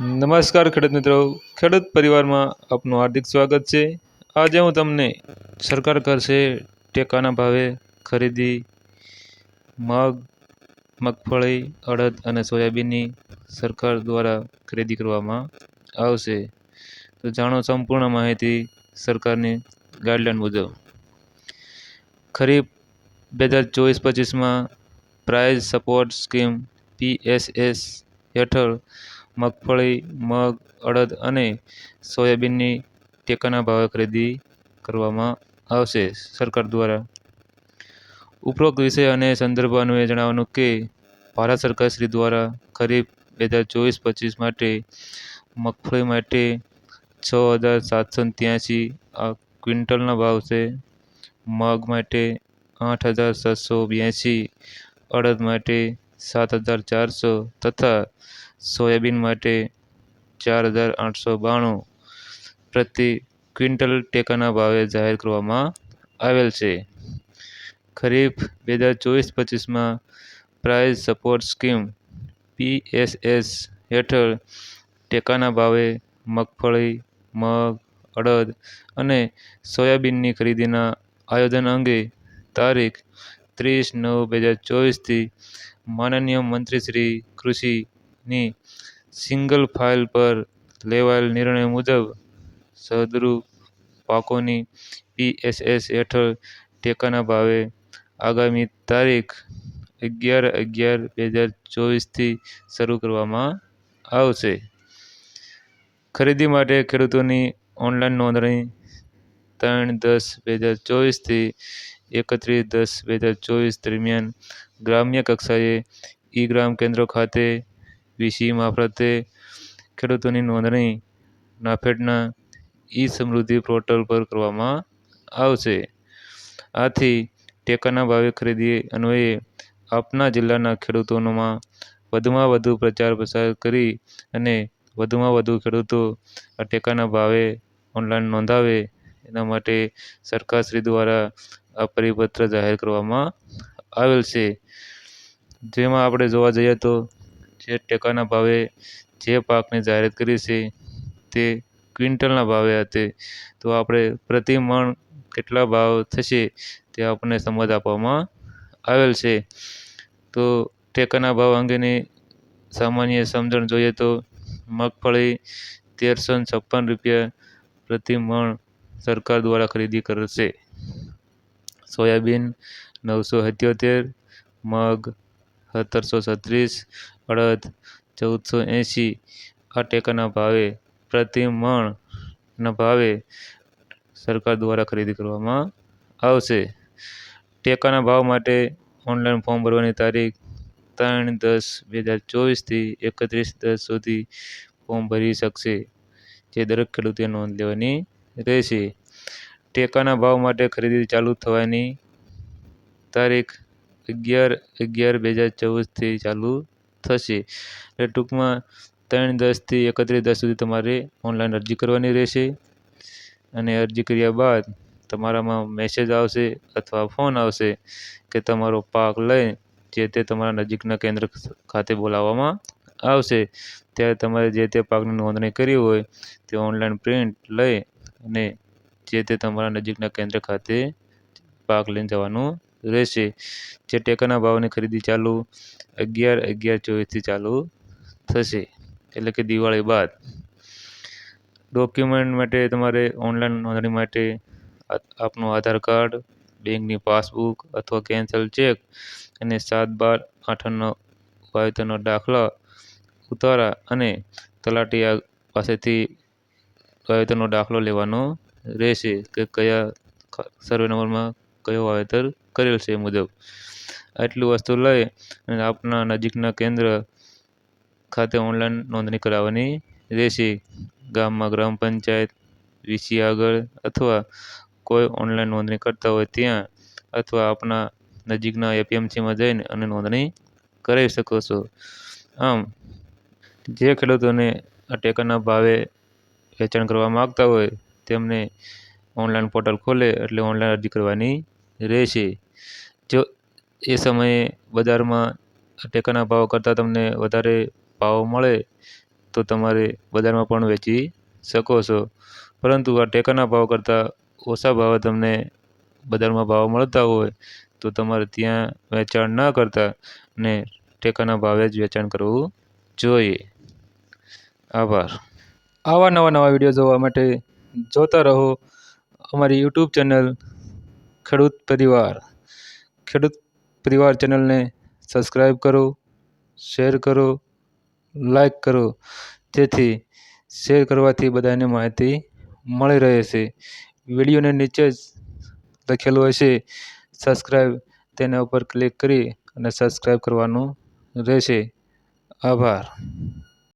નમસ્કાર ખેડૂત મિત્રો. ખેડૂત પરિવારમાં આપનું હાર્દિક સ્વાગત છે. આજે હું તમને સરકાર કરશે ટેકાના ભાવે ખરીદી, મગ, મગફળી, અડદ અને સોયાબીનની સરકાર દ્વારા ખરીદી કરવામાં આવશે. તો જાણો સંપૂર્ણ માહિતી સરકારની ગાઈડલાઈન મુજબ. ખરીફ બે હજાર ચોવીસ પચીસમાં પ્રાઇઝ સપોર્ટ સ્કીમ પીએસએસ હેઠળ મગફળી, મગ, અડદ અને સોયાબીનની ટેકાના ભાવે ખરીદી કરવામાં આવશે. સરકાર દ્વારા ઉપરોક્ત વિષય અને સંદર્ભ અન્વયે જણાવવાનું કે, ભારત સરકાર શ્રી દ્વારા ખરીફ બે હજાર ચોવીસ પચીસ માટે મગફળી માટે છ હજાર સાતસો ત્યાંસી ક્વિન્ટલના ભાવ છે. મગ માટે આઠ હજાર છસો બ્યાસી, અડદ માટે સાત હજાર ચારસો તથા સોયાબીન માટે ચાર હજાર આઠસો બાણું પ્રતિ ક્વિન્ટલ ટેકાના ભાવે જાહેર કરવામાં આવેલ છે. ખરીફ બે હજાર ચોવીસ પચીસમાં પ્રાઇસ સપોર્ટ સ્કીમ પીએસએસ હેઠળ ટેકાના ભાવે મગફળી, મગ, અડદ અને સોયાબીનની ખરીદીના આયોજન અંગે તારીખ ત્રીસ નવ બે હજાર ચોવીસથી માનનીય મંત્રી શ્રી કૃષિની સિંગલ ફાઇલ પર લેવાયેલ નિર્ણય મુજબ સદ્રુ પાકોની પીએસએસ હેઠળ ટેકાના ભાવે આગામી તારીખ અગિયાર અગિયાર બે હજાર ચોવીસથી શરૂ કરવામાં આવશે. ખરીદી માટે ખેડૂતોની ઓનલાઈન નોંધણી ત્રણ દસ બે હજાર ચોવીસથી એકત્રીસ દસ બે હજાર ચોવીસ દરમિયાન ગ્રામ્ય કક્ષાએ ઈ ગ્રામ કેન્દ્રો ખાતે વીસી મારફતે ખેડૂતોની નોંધણી નાફેડના ઈ સમૃદ્ધિ પોર્ટલ પર કરવામાં આવશે. આથી ટેકાના ભાવે ખરીદી અન્વયે આપના જિલ્લાના ખેડૂતોમાં વધુમાં વધુ પ્રચાર પ્રસાર કરી અને વધુમાં વધુ ખેડૂતો આ ટેકાના ભાવે ઓનલાઈન નોંધાવે, એના માટે સરકારશ્રી દ્વારા આ પરિપત્ર જાહેર કરવામાં આવેલ છે. જેમાં આપણે જોવા જઈએ તો જે ટેકાના ભાવે જે પાકની જાહેરાત કરી છે તે ક્વિન્ટલના ભાવે હતી તો આપણે પ્રતિ મણ કેટલા ભાવ થશે તે આપણને સમજ આપવામાં આવેલ છે. તો ટેકાના ભાવ અંગેની સામાન્ય સમજણ જોઈએ તો મગફળી તેરસો છપ્પન રૂપિયા પ્રતિ મણ સરકાર દ્વારા ખરીદી કરશે. સોયાબીન નવસો સિત્યોતેર, મગ સત્તરસો છત્રીસ અડદ, ચૌદસો એંસી આ ટેકાના ભાવે પ્રતિ મણના ભાવે સરકાર દ્વારા ખરીદી કરવામાં આવશે. ટેકાના ભાવ માટે ઓનલાઈન ફોર્મ ભરવાની તારીખ ત્રણ દસ બે હજાર ચોવીસથી એકત્રીસ દસ સુધી ફોર્મ ભરી શકશે, જે દરેક ખેડૂતે નોંધ લેવાની રહેશે. ટેકાના ભાવ માટે ખરીદી ચાલુ થવાની તારીખ અગિયાર અગિયાર બે હજાર ચોવીસથી ચાલુ થશે. એટલે ટૂંકમાં ત્રણ દસથી એકત્રીસ દસ સુધી તમારે ઓનલાઈન અરજી કરવાની રહેશે. અને અરજી કર્યા બાદ તમારામાં મેસેજ આવશે અથવા ફોન આવશે કે તમારો પાક લઈ જે તે તમારા નજીકના કેન્દ્ર ખાતે બોલાવવામાં આવશે. ત્યારે તમારે જે તે પાકની નોંધણી કરી હોય તે ઓનલાઈન પ્રિન્ટ લઈ અને જે તે તમારા નજીકના કેન્દ્ર ખાતે પાક લઈને જવાનું રહેશે. જે ટેકાના ભાવની ખરીદી ચાલુ અગિયાર અગિયાર ચોવીસથી ચાલુ થશે. એટલે કે દિવાળી બાદ. ડોક્યુમેન્ટ માટે તમારે ઓનલાઈન નોંધણી માટે આપનું આધાર કાર્ડ, બેંકની પાસબુક અથવા કેન્સલ ચેક અને સાત બાર આઠનો વાવેતરનો દાખલા ઉતારા અને તલાટી પાસેથી વાવેતરનો દાખલો લેવાનો રહેશે. કે કયા સર્વે નંબરમાં કયો વાવેતર કરેલ છે એ મુજબ. આટલું વસ્તુ લઈ અને આપના નજીકના કેન્દ્ર ખાતે ઓનલાઈન નોંધણી કરાવવાની રહેશે. ગામમાં ગ્રામ પંચાયત, વીસી આગળ અથવા કોઈ ઓનલાઈન નોંધણી કરતા હોય ત્યાં અથવા આપના નજીકના એપીએમસીમાં જઈને અને નોંધણી કરાવી શકો છો. આમ, જે ખેડૂતોને આ ટેકાના ભાવે વેચાણ કરવા માગતા હોય તેમને ઓનલાઈન પોર્ટલ ખોલે એટલે ઓનલાઈન અરજી કરવાની રહેશે. જો એ સમયે બજારમાં ટેકાના ભાવ કરતાં તમને વધારે ભાવ મળે, તો તમારે બજારમાં પણ વેચી શકો છો. પરંતુ આ ટેકાના ભાવ કરતાં ઓછા ભાવે તમને બજારમાં ભાવ મળતા હોય, તો તમારે ત્યાં વેચાણ ના કરતા ને ટેકાના ભાવે જ વેચાણ કરવું જોઈએ. આભાર. આવા નવા નવા વીડિયો જોવા માટે જોતા રહો. અમારી યુટ્યુબ ચેનલ ખેડૂત પરિવાર. ખેડૂત પરિવાર ચેનલને સબસ્ક્રાઈબ કરો, શેર કરો લાઈક કરો. જેથી શેર કરવાથી બધાને માહિતી મળી રહે છે. વિડીયોને નીચે જ લખેલું હશે. સબસ્ક્રાઈબ તેના ઉપર ક્લિક કરી અને સબસ્ક્રાઈબ કરવાનું રહેશે. આભાર.